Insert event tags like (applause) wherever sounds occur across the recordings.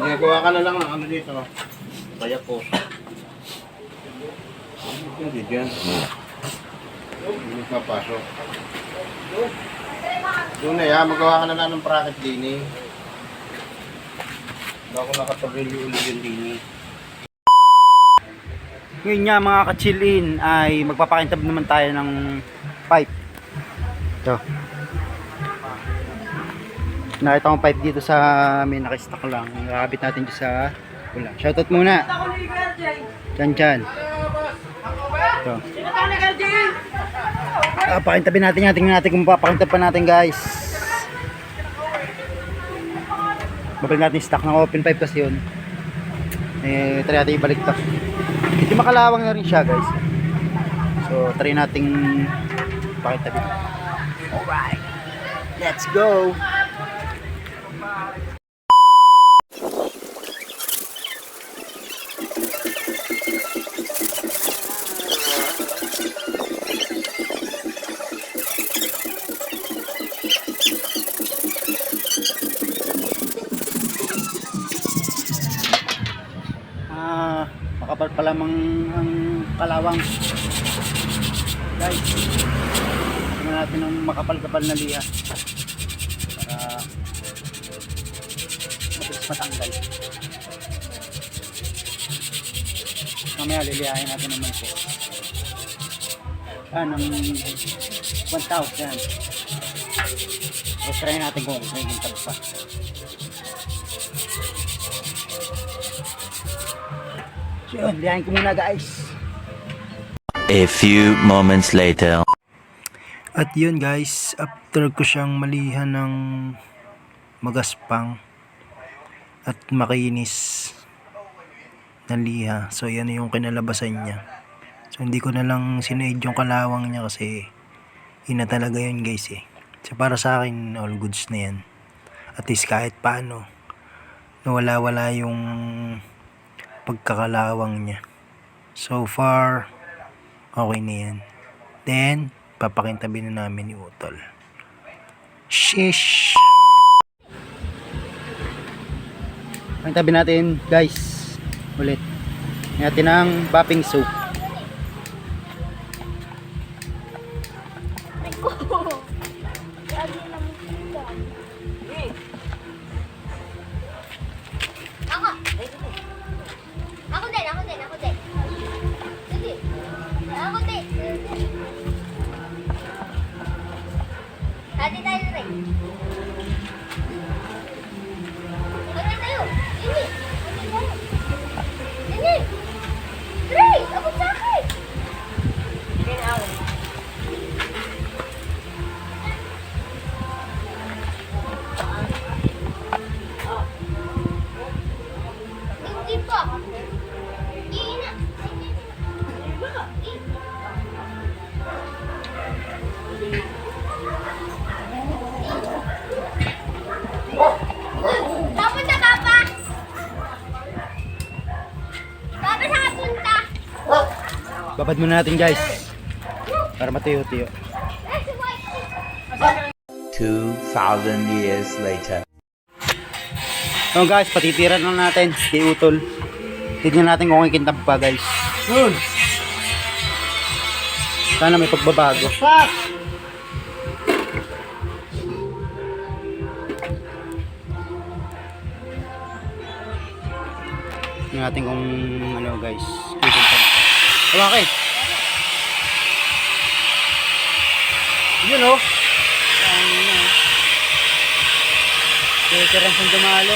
Ginagawa ka na lang ng ano dito. Kaya po. Hindi dyan. Hindi papasok. Doon na ya, magawa ka na lang ng bracket din eh. Ako nakatuloy ulit yung din eh. Ngayon nga mga ka-chill-in ay magpapakintab naman tayo ng pipe. Ito. Nakita kong pipe dito sa may nakastock lang. Nakabit natin dito sa ulan. Shoutout muna. Chan Chan. Ito. Ah, pakintabin natin yan. Tingnan natin kung papakintab pa natin guys. Babalik natin stock ng open pipe kasi yun. Eh, try natin ibalik to. Medyo makalawang na rin siya guys. So, try nating pakintabin. Alright. Let's go! Makapal pala mang ang kalawang. Guys, tingnan natin ng makapal-kapal na liha. Para mabilis matanggal. Mamaya lilihain natin naman po. Ah, ng 1,000. So, try natin kung may gintab pa. So, yun, lihain ko muna guys. A few moments later. At yun guys, after ko siyang malihan ng magaspang at makinis na liha. So yan yung kinalabasan niya. So hindi ko na lang sinaid yung kalawang niya kasi ina talaga yun guys eh. So para sa akin all goods na yan. At least kahit paano nawala-wala yung pagkakalawang niya. So far, okay na yan. Then, papakintabi na namin ni Utol. Shish! Pakintabin natin guys. Ulit. Natin ng bapping soap. Babad muna natin guys. Para matuyo-tuyo. Eh, si Whitey. 2,000 years later. So guys, patitiran lang natin kay Utol. Tignan natin kung kikintab pa guys. Yun! Sana may pagbabago. Tignan natin kung ano guys. Hawakin! Yun oh! Ano na. Veteran sa dumalo.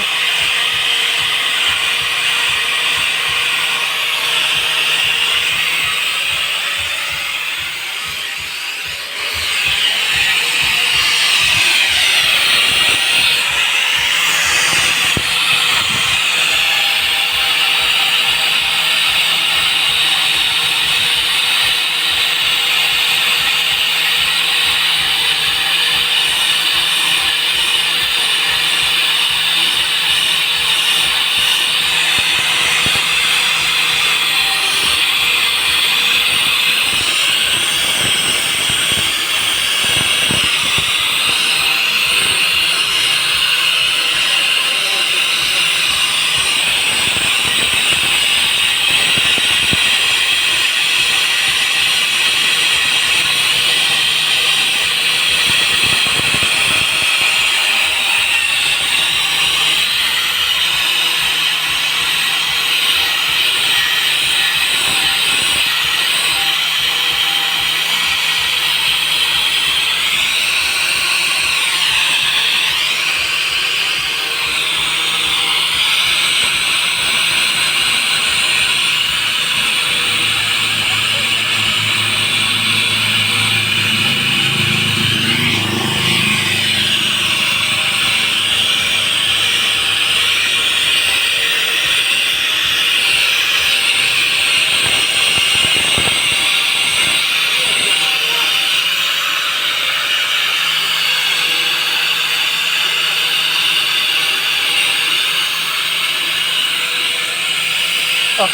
Oh.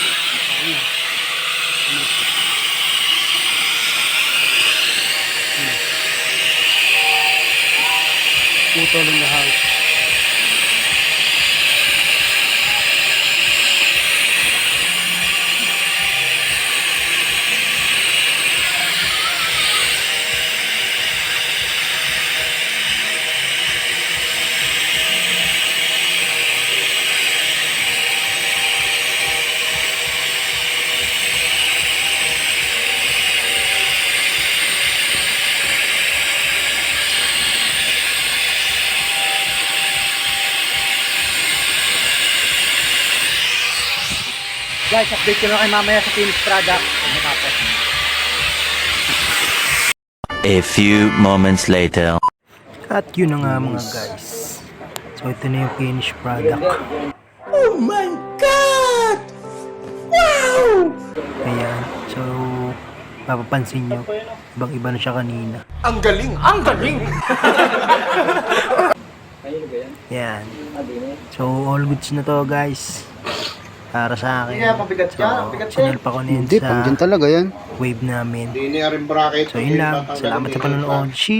Putol in the Guys, update ko lang kayo mamaya sa finished product. A few moments later. At yun na nga mga guys. So ito na yung finished product. Oh my God! Wow! Ayan. So, mapapansin nyo, ibang iba na siya kanina. Ang galing! Ang galing! (laughs) Yan. So, all goods na to guys. Para sa akin. So, channel pa ko na yun Hindi, sa pang talaga yan. wave namin. Dini rin bracket. So, yun lang. Salamat sa panonood. Sheesh!